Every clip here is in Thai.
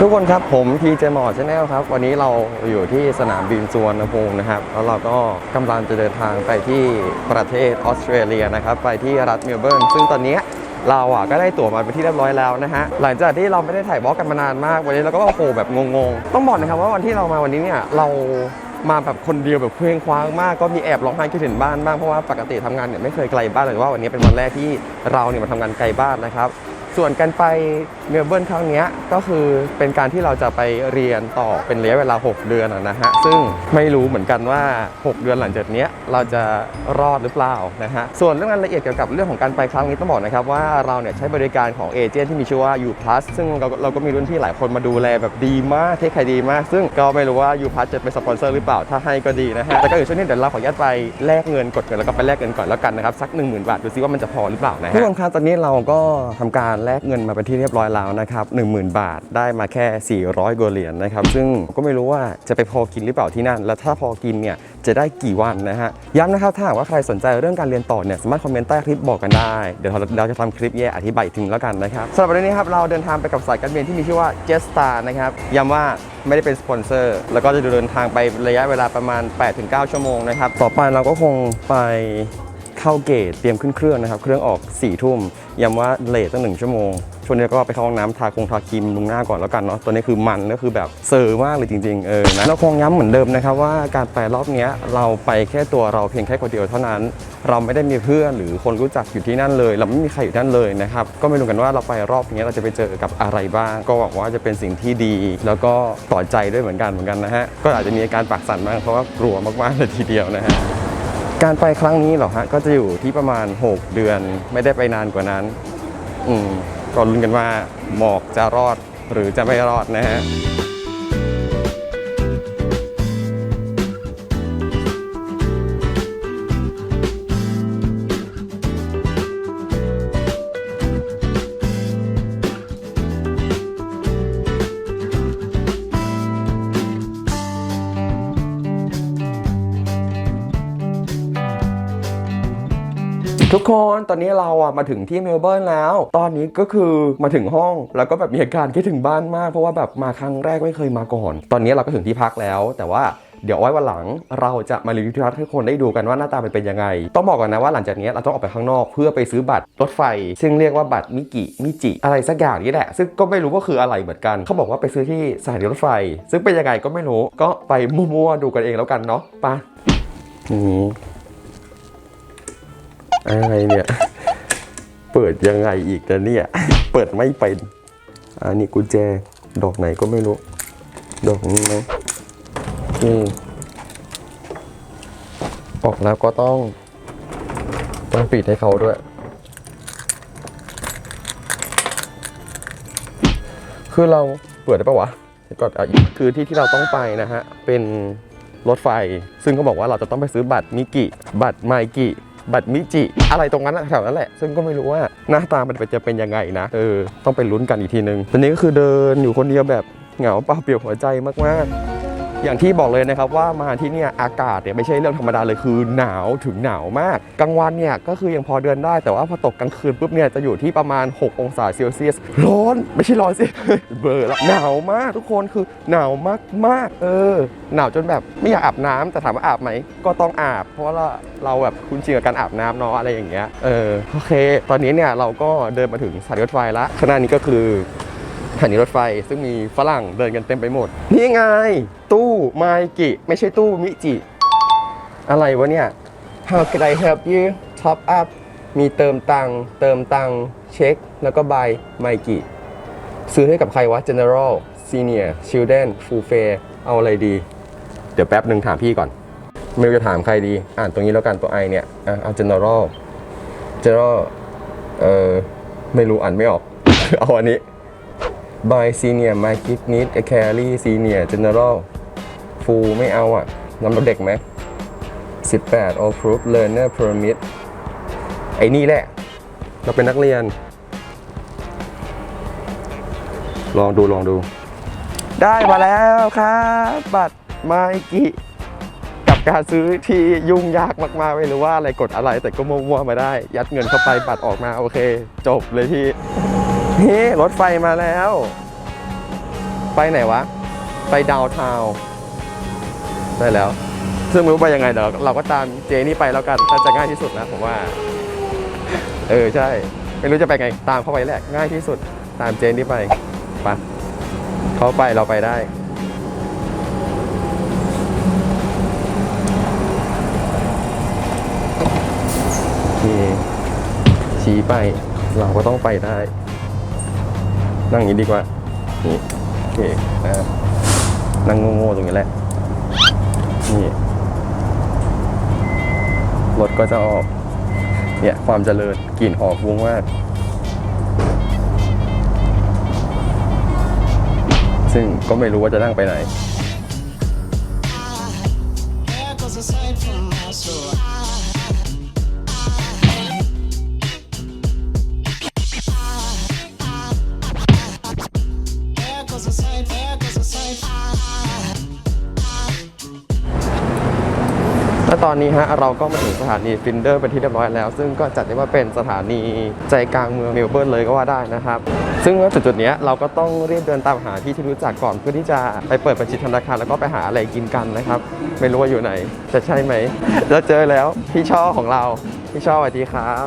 ทุกคนครับผมทีเจมอร์ชแนลครับ วันนี้เราอยู่ที่สนามบินสุวรรณภูมินะครับ แล้วเราก็กำลังจะเดินทางไปที่ประเทศออสเตรเลียนะครับ ไปที่รัฐเมลเบิร์น ซึ่งตอนนี้เราอะก็ได้ตั๋วมาเป็นที่เรียบร้อยแล้วนะฮะ หลังจากที่เราไม่ได้ถ่ายบล็อกกันมานานมาก วันนี้เราก็โอ้โหแบบงงๆ ต้องบอกนะครับว่าวันที่เรามาวันนี้เนี่ยเรามาแบบคนเดียวแบบเคว้งคว้างมากก็มีแอบร้องไห้คิดถึงบ้านบ้างเพราะว่าปกติทำงานเนี่ยไม่เคยไกลบ้านเลยว่าวันนี้เป็นวันแรกที่เราเนี่ยมาทำงานไกลบ้านนะครับ ส่วนการไปเมลเบิร์นครั้งนี้ก็คือเป็นการที่เราจะไปเรียนต่อเป็นระยะเวลา 6 เดือนนะฮะซึ่งไม่รู้เหมือนกันว่า 6 เดือนหลังจากนี้เราจะรอดหรือเปล่านะฮะส่วนเรื่องรายละเอียดเกี่ยวกับเรื่องของการไปครั้งนี้ต้องบอกนะครับว่าเราเนี่ยใช้บริการของเอเจนต์ที่มีชื่อว่า U Plus ซึ่งเราเราก็มีรุ่นพี่หลายคนมาดูแลแบบดีมากเทคใครดีมาก ซึ่งก็ไม่รู้ว่า U Plus จะเป็นสปอนเซอร์หรือเปล่าถ้าให้ก็ดีนะฮะแต่ก็อยู่ช่วงนี้เดี๋ยวเราขออนุญาตไปแลกเงินกดเงินแล้วก็ไปแลกเงินก่อนแล้วกันนะครับสัก 1 0,000 บาทดูซิว่ามันจะพอหรือเปล่านะฮะทุกคนครับตอนนี้เราก็ทำการแลกเงินมาเป็นที่เรียบร้อยแล้วนะครับ10,000 บาทได้มาแค่ 400กว่าเหรียญนะครับ ซึ่งก็ไม่รู้ว่าจะไปพอกินหรือเปล่าที่นั่น แล้วถ้าพอกินเนี่ยจะได้กี่วันนะฮะ ย้ำนะครับถ้าหากว่าใครสนใจเรื่องการเรียนต่อเนี่ยสามารถคอมเมนต์ใต้คลิปบอกกันได้ เดี๋ยวเราจะทำคลิปแยกอธิบายอีกทีนึงแล้วกันนะครับสำหรับวันนี้ครับเราเดินทางไปกับสายการบินที่มีชื่อว่า Jetstar นะครับย้ำว่าไม่ได้เป็นสปอนเซอร์ แล้วก็จะเดินทางไประยะเวลาประมาณ 8-9 ชั่วโมงนะครับ ต่อไปเราก็คงไป เข้าเกตเตรียมขึ้นเครื่องนะครับ เครื่องออก4ี่ทุ่มย้ำว่าเลทตั้งหนึ่งชั่วโมงช่วงนี้ก็ไปเข้าห้องน้ำทาคงทาครีมลงหน้าก่อนแล้วกันเนาะตัวนี้คือมันก็คือแบบเซอร์มากเลยจริงๆเออนะเราคงย้ำเหมือนเดิมนะครับว่าการไปรอบนี้เราไปแค่ตัวเราเพียงแค่คนเดียวเท่านั้น เราไม่ได้มีเพื่อนหรือคนรู้จักอยู่ที่นั่นเลย เราไม่มีใครอยู่ที่นั่นเลยนะครับก็ไม่รู้กันว่าเราไปรอบนี้เราจะไปเจอกับอะไรบ้าง ก็หวังว่าจะเป็นสิ่งที่ดี แล้วก็ต่อใจด้วยเหมือนกันเหมือนกันนะฮะก็อาจจะมีอาการปากสั่นบ้างเพราะว่ากลัวมากๆเลยทีเดียวนะฮะ การไปครั้งนี้เหรอฮะก็จะอยู่ที่ประมาณ 6 เดือน ไม่ได้ไปนานกว่านั้น อืมก็ลุ้นกันว่าหมอกจะรอดหรือจะไม่รอดนะฮะ ทุกคนตอนนี้เราอะมาถึงที่เมลเบิร์นแล้ว ตอนนี้ก็คือมาถึงห้องแล้วก็แบบมีอาการคิดถึงบ้านมาก เพราะว่าแบบมาครั้งแรกไม่เคยมาก่อน ตอนนี้เราก็ถึงที่พักแล้ว แต่ว่าเดี๋ยวอาไว้วันหลังเราจะมารีวิวที่พักให้คนได้ดูกันว่าหน้าตาเป็นเป็นยังไง ต้องบอกก่อนนะว่าหลังจากนี้เราต้องออกไปข้างนอกเพื่อไปซื้อบัตรรถไฟ ซึ่งเรียกว่าบัตรมิกิมิจิ อะไรสักอย่างนี่แหละ ซึ่งก็ไม่รู้ว่าคืออะไรเหมือนกัน เขาบอกว่าไปซื้อที่สถานีรถไฟ ซึ่งเป็นยังไงก็ไม่รู้ก็ไปมั่วๆดูกันเองแล้วกันเนาะไปนี่ อะไรเนี่ย เปิดยังไงอีกนะเนี่ย เปิดไม่เป็น อันนี้กุญแจ ดอกไหนก็ไม่รู้ ดอกนี้ไหมอืมออกแล้วก็ต้องต้องปิดให้เขาด้วย คือเราเปิดได้ปะวะก่อนคือที่ที่เราต้องไปนะฮะ เป็นรถไฟ ซึ่งเขาบอกว่าเราจะต้องไปซื้อบัตรมิกิ บัตรไมกิ บัตรมิจิ อะไรตรงนั้นน่ะแถวนั้นแหละ ซึ่งก็ไม่รู้ว่าหน้าตามันจะเป็นยังไงนะ เออ ต้องไปลุ้นกันอีกทีนึงตอนนี้ก็คือเดินอยู่คนเดียวแบบเหงาเปล่าเปลี่ยวหัวใจมากๆ อย่างที่บอกเลยนะครับว่ามาที่นี่อากาศเนี่ยไม่ใช่เรื่องธรรมดาเลยคือหนาวถึงหนาวมากกลางวันเนี่ยก็คือยังพอเดินได้แต่ว่าพอตกกลางคืนปุ๊บเนี่ยจะอยู่ที่ประมาณ 6 องศาเซลเซียสร้อนไม่ใช่ร้อนสิเบอร์ละหนาวมากทุกคนคือหนาวมากมากเออ หนาวจนแบบไม่อยากอาบน้ำแต่ถามว่าอาบไหมก็ต้องอาบ เพราะว่าเราเราแบบคุ้นชินกับการอาบน้ำเนาะอะไรอย่างเงี้ยเออโอเค ตอนนี้เนี่ยเราก็เดินมาถึงสถานีรถไฟละข้างหน้านี้ก็คือ สถานีรถไฟซึ่งมีฝรั่งเดินกันเต็มไปหมด นี่ไง ตู้ไมกิ ไม่ใช่ตู้มิจิ อะไรวะเนี่ย How can I help you top up มีเติมตังค์เติมตังค์เช็ค แล้วก็ buy ไมกิ ซื้อให้กับใครวะ General Senior Children Full Fare เอาอะไรดี เดี๋ยวแป๊บหนึ่งถามพี่ก่อน ไม่รู้จะถามใครดี อ่านตรงนี้แล้วกันตัว I เนี่ย อะเอา General General เออไม่รู้อ่านไม่ออก เอาอันนี้ by senior my kid need a carry senior general full ไม่เอาอะน้ำรถเด็กไหม 18 all proof learner permit ไอ้นี่แหละ เราเป็นนักเรียน ลองดูลองดู ได้มาแล้วครับบัตรไมกิกับการซื้อที่ยุ่งยากมากๆไม่รู้ว่าอะไรกดอะไรแต่ก็มั่วๆมาได้ ยัดเงินเข้าไปบัตรออกมาโอเค จบเลยพี่ นี่รถไฟมาแล้ว ไปไหนวะ ไปดาวทาวได้แล้ว ซึ่งไม่รู้ไปยังไงเดี๋ยวเราก็ตามเจนี่ไปแล้วกันน่าจะง่ายที่สุดนะผมว่า เออใช่ ไม่รู้จะไปไงตามเข้าไปแหละง่ายที่สุด ตามเจนี่ไปไปเขาไปเราไปได้ชี้ไปเราก็ต้องไปได้ นั่งอย่างนี้ดีกว่า นี่โอเคนะนั่งโง่ๆตรงนี้แหละ นี่ รถก็จะออก เนี่ย ความเจริญกลิ่นหอมฟุ้งมาก ซึ่งก็ไม่รู้ว่าจะนั่งไปไหน และตอนนี้ฮะเราก็มาถึงสถานีฟินเดอร์เป็นที่เรียบร้อยแล้ว ซึ่งก็จัดได้ว่าเป็นสถานีใจกลางเมืองเมลเบิร์นเลยก็ว่าได้นะครับ ซึ่งณจุดๆเนี้ยเราก็ต้องรีบเดินตามหาที่ที่รู้จักก่อนเพื่อที่จะไปเปิดบัญชีธนาคารแล้วก็ไปหาอะไรกินกันนะครับ ไม่รู้ว่าอยู่ไหน จะใช่ไหมแล้วเจอแล้วพี่ช่อของเราพี่ช่อสวัสดีครับ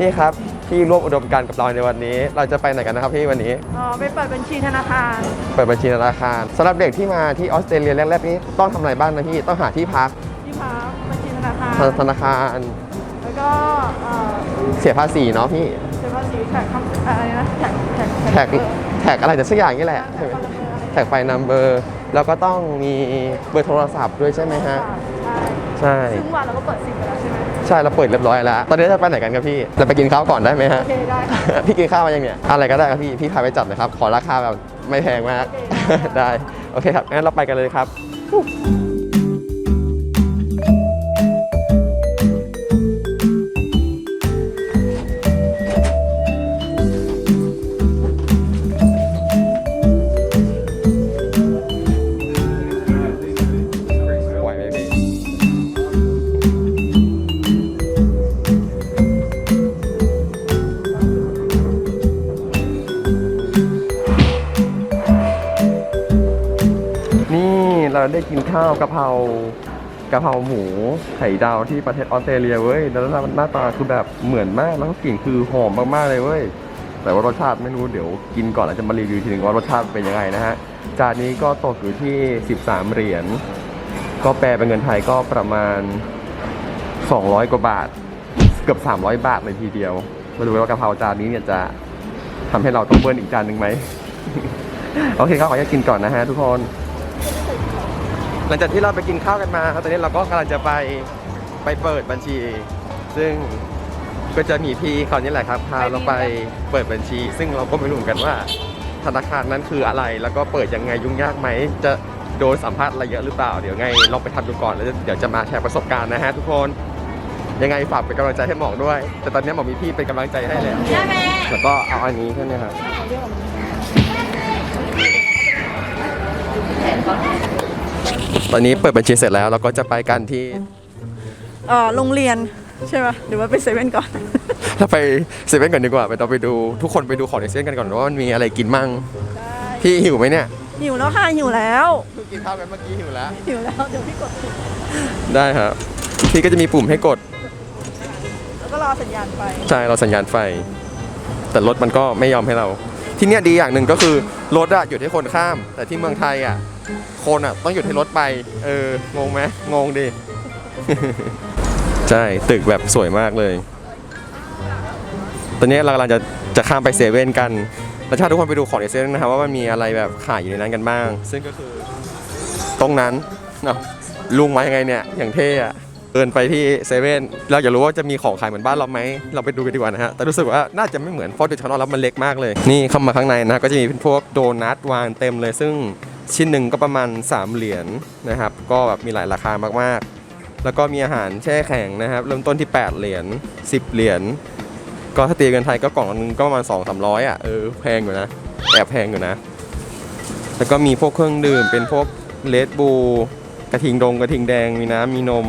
นี่ครับพี่ร่วมอุดมการณ์กับเราในวันนี้ เราจะไปไหนกันนะครับพี่วันนี้อ๋อไปเปิดบัญชีธนาคาร เปิดบัญชีธนาคารสำหรับเด็กที่มาที่ออสเตรเลียแรกๆนี้ต้องทำอะไรบ้างนะพี่ต้องหาที่พัก ที่พักบัญชีธนาคารธนาคาร แล้วก็เอ่อเสียภาษีเนาะพี่ เสียภาษีแท็กคำอะไรนะแท็กแท็กแท็ก แท็กอะไรแต่สักอย่างนี่แหละใช่ไหมแท็กไฟนัมเบอร์ แล้วก็ต้องมีเบอร์โทรศัพท์ด้วยใช่ไหมฮะ ใช่ใช่ซึ่งวันเราก็เปิดสิบไปแล้วใช่ไหมใช่เราเปิดเรียบร้อยแล้ว ตอนนี้จะไปไหนกันครับพี่จะไปกินข้าวก่อนได้ไหมฮะ โอเคได้ค่ะ พี่กินข้าวมายังเนี่ย อะไรก็ได้ครับพี่ พี่พาไปจัดเลยครับ ขอราคาแบบไม่แพงมากได้ โอเคครับ งั้นเราไปกันเลยครับ กินข้าวกะเพรากะเพราหมูไข่ดาวที่ประเทศออสเตรเลียเว้ยแล้วหน้าตาคือแบบเหมือนมากแล้วก็กลิ่นคือหอมมากๆเลยเว้ยแต่ว่ารสชาติไม่รู้เดี๋ยวกินก่อนแล้วจะมารีวิวทีหนึงว่ารสชาติเป็นยังไงนะฮะจานนี้ก็ตกอยู่ที่ 13 เหรียญก็แปลเป็นเงินไทยก็ประมาณ 200 กว่าบาท เกือบ 300 บาทเลยทีเดียว มาดูว่ากะเพราจานนี้เนี่ยจะทำให้เราต้องเบิ้ลอีกจานหนึ่งไหม โอเคครับขออนุญาตกินก่อนนะฮะทุกคน ลังจากที่เราไปกินข้าวกันมาครับตอนนี้เราก็กำลังจะไปไปเปิดบัญชี ซึ่งก็จะมีพี่เขานี่แหละครับพาเราไปเปิดบัญชี ซึ่งเราก็ไม่รู้เหมือนกันว่าธนาคารนั้นคืออะไร แล้วก็เปิดยังไงยุ่งยากไหม จะโดนสัมภาษณ์อะไรเยอะหรือเปล่า เดี๋ยวไงลองไปทำดูก่อนแล้วเดี๋ยวจะมาแชร์ประสบการณ์นะฮะทุกคน ยังไงฝากเป็นกำลังใจให้หมอกด้วย แต่ตอนนี้หมอกมีพี่เป็นกำลังใจให้แล้ว แล้วก็เอาอันนี้ใช่ไหมครับ ตอนนี้เปิดบัญชีเสร็จแล้วเราก็จะไปกันที่เอ่อโรงเรียนใช่ไหมหรือว่าไปเซเว่นก่อน เราไปเซเว่นก่อนดีกว่าไปเราไปดูทุกคนไปดูของในเซเว่นกันก่อนว่ามันมีอะไรกินมั่งพี่หิวไหมเนี่ยหิวแล้วค่ะหิวแล้วเพิ่งกินข้าวกันเมื่อกี้หิวแล้ว หิวแล้วเดี๋ยวพี่กดผิดได้ครับพี่ก็จะมีปุ่มให้กดแล้วก็รอสัญญาณไปใช่เราสัญญาณไฟ แต่รถมันก็ไม่ยอมให้เรา ที่เนี้ยดีอย่างหนึ่งก็คือรถอะหยุดให้คนข้าม แต่ที่เมืองไทยอะ คนอะต้องหยุดให้รถไป เอองงไหมงงดิ ใช่ตึกแบบสวยมากเลย ตอนนี้เรากำลังจะจะข้ามไปเซเว่นกันแล้วถ้าทุกคนไปดูของในเซเว่นนะครับว่ามันมีอะไรแบบขายอยู่ในนั้นกันบ้าง ซึ่งก็คือตรงนั้นเนาะลุงมายังไงเนี่ยอย่างเท่อะเดินไปที่เซเว่นเราอยากรู้ว่าจะมีของขายเหมือนบ้านเราไหมเราไปดูกันดีกว่านะฮะแต่รู้สึกว่าน่าจะไม่เหมือนเพราะเดชานอลแล้วมันเล็กมากเลย นี่เข้ามาข้างในนะก็จะมีเป็นพวกโดนัทวางเต็มเลยซึ่ง ชิ้นหนึ่งก็ประมาณ 3 เหรียญนะครับ ก็แบบมีหลายราคามากๆ แล้วก็มีอาหารแช่แข็งนะครับ เริ่มต้นที่ 8 เหรียญ10 เหรียญก็ถ้าตีเงินไทยก็กล่องนึงก็ประมาณ2 3 0 0อะเออแพงอยู่นะแอบแพงอยู่นะ แล้วก็มีพวกเครื่องดื่มเป็นพวกเลดบูกระทิงดงกระทิงแดงมีน้ำมีนม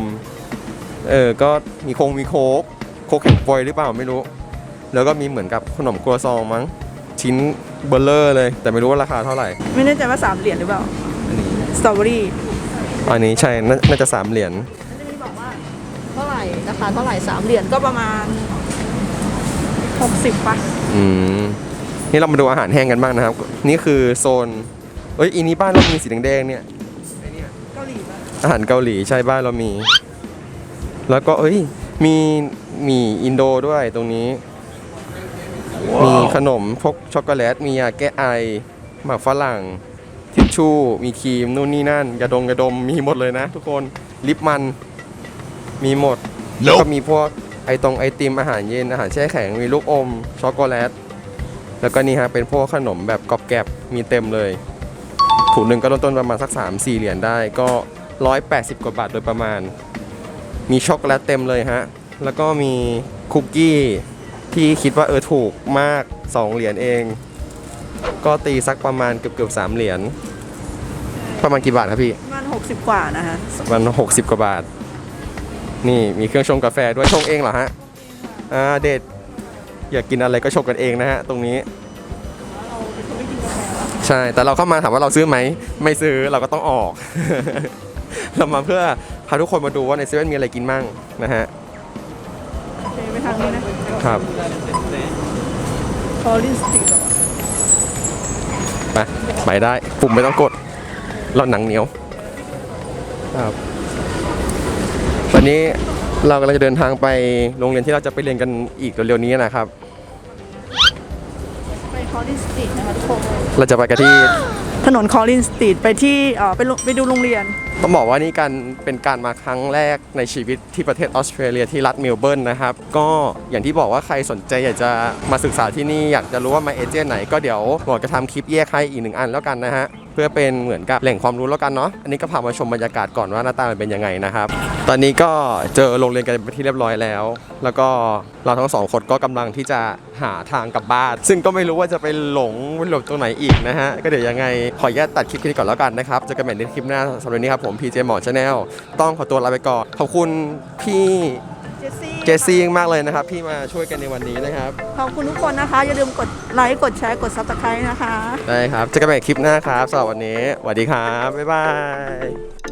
เออก็มีคงมีโคกโคกแข็งฟอยหรือเปล่าไม่รู้ แล้วก็มีเหมือนกับขนมครัวซองมั้ง ชิ้นเบลเลอร์เลย แต่ไม่รู้ว่าราคาเท่าไหร่ ไม่แน่ใจว่า3เหรียญหรือเปล่าอันนี้สตรอเบอรี่อันนี้ใช่นาน่าจะสามเหรียญจะมีบอกว่าเท่าไหร่ราคาเท่าไหร่3เหรียญก็ประมาณ60ป่ะอืมนี่เรามาดูอาหารแห้งกันบ้างนะครับ นี่คือโซนเอ้ยอีนี้บ้านเรามีสีแดงๆเนี่ยเกาหลีป่ะอาหารเกาหลีใช่บ้านเรามี แล้วก็เอ้ยมีมีอินโดด้วยตรงนี้ มีขนมพวกช็อกโกแลต มียาแก้ไอ หมากฝรั่ง ทิชชู่ มีครีม นู่นนี่นั่นยาดงยาดม มีหมดเลยนะทุกคน ลิปมัน มีหมด แล้วก็มีพวกไอตรงไอติมอาหารเย็น อาหารแช่แข็ง มีลูกอม ช็อกโกแลต แล้วก็นี่ฮะ เป็นพวกขนมแบบกรอบแกรบมีเต็มเลย ถุงหนึ่งก็ต้นต้นๆประมาณสัก 3 4 เหรียญได้ ก็180กว่าบาทโดยประมาณ มีช็อกโกแลตเต็มเลยฮะ แล้วก็มีคุกกี้ ที่คิดว่าเออถูกมาก 2 เหรียญเอง ก็ตีสักประมาณเกือบเกือบๆ3เหรียญประมาณกี่บาทครับพี่ ประมาณ60 กว่านะคะประมาณ60กว่าบาท นี่มีเครื่องชงกาแฟด้วยชงเองเหรอฮะอ่าเด็ดอยากกินอะไรก็ชงกันเองนะฮะตรงนี้ ใช่แต่เราเข้ามาถามว่าเราซื้อไหม ไม่ซื้อเราก็ต้องออก เรามาเพื่อพาทุกคนมาดูว่าในเซเว่นมีอะไรกินมั่งนะฮะโอเคไปทางนี้นะครับคอลินสติกไปไปได้ปุ่มไม่ต้องกด เราหนังเหนียวครับตอนนี้เรากำลังจะเดินทางไปโรงเรียนที่เราจะไปเรียนกันอีกเร็วๆนี้นะครับ ไปคอลินสติกนะคะทุกคนเราจะไปกันที่ ถนนคอลินสตรีทไปที่ไปไปดูโรงเรียน ต้องบอกว่านี่การเป็นการมาครั้งแรกในชีวิตที่ประเทศออสเตรเลียที่รัฐเมลเบิร์นนะครับ ก็อย่างที่บอกว่าใครสนใจอยากจะมาศึกษาที่นี่อยากจะรู้ว่ามาเอเจนต์ไหน ก็เดี๋ยวหมอจะทำคลิปแยกให้อีกหนึ่งอันแล้วกันนะฮะ เพื่อเป็นเหมือนกับแหล่งความรู้แล้วกันเนาะอันนี้ก็พามาชมบรรยากาศก่อนว่าหน้าตามันเป็นยังไงนะครับ ตอนนี้ก็เจอโรงเรียนกันเป็นที่เรียบร้อยแล้ว แล้วก็เราทั้งสองคนก็กำลังที่จะหาทางกลับบ้าน ซึ่งก็ไม่รู้ว่าจะไปหลงหลบตรงไหนอีกนะฮะก็เดี๋ยวยังไงขออนุญาตตัดคลิปนี้ก่อนแล้วกันนะครับเจอกันใหม่ในคลิปหน้าสำหรับวันนี้ครับผมพีเจหมอชาแนลต้องขอตัวลาไปก่อนขอบคุณพี่ เจสซี่เจสซี่มากเลยนะครับที่มาช่วยกันในวันนี้นะครับ ขอบคุณทุกคนนะคะ อย่าลืมกดไลค์ กดแชร์ กด subscribe นะคะ ได้ครับเจอกันใหม่คลิปหน้าครับสำหรับวันนี้สวัสดีครับ บ๊ายบาย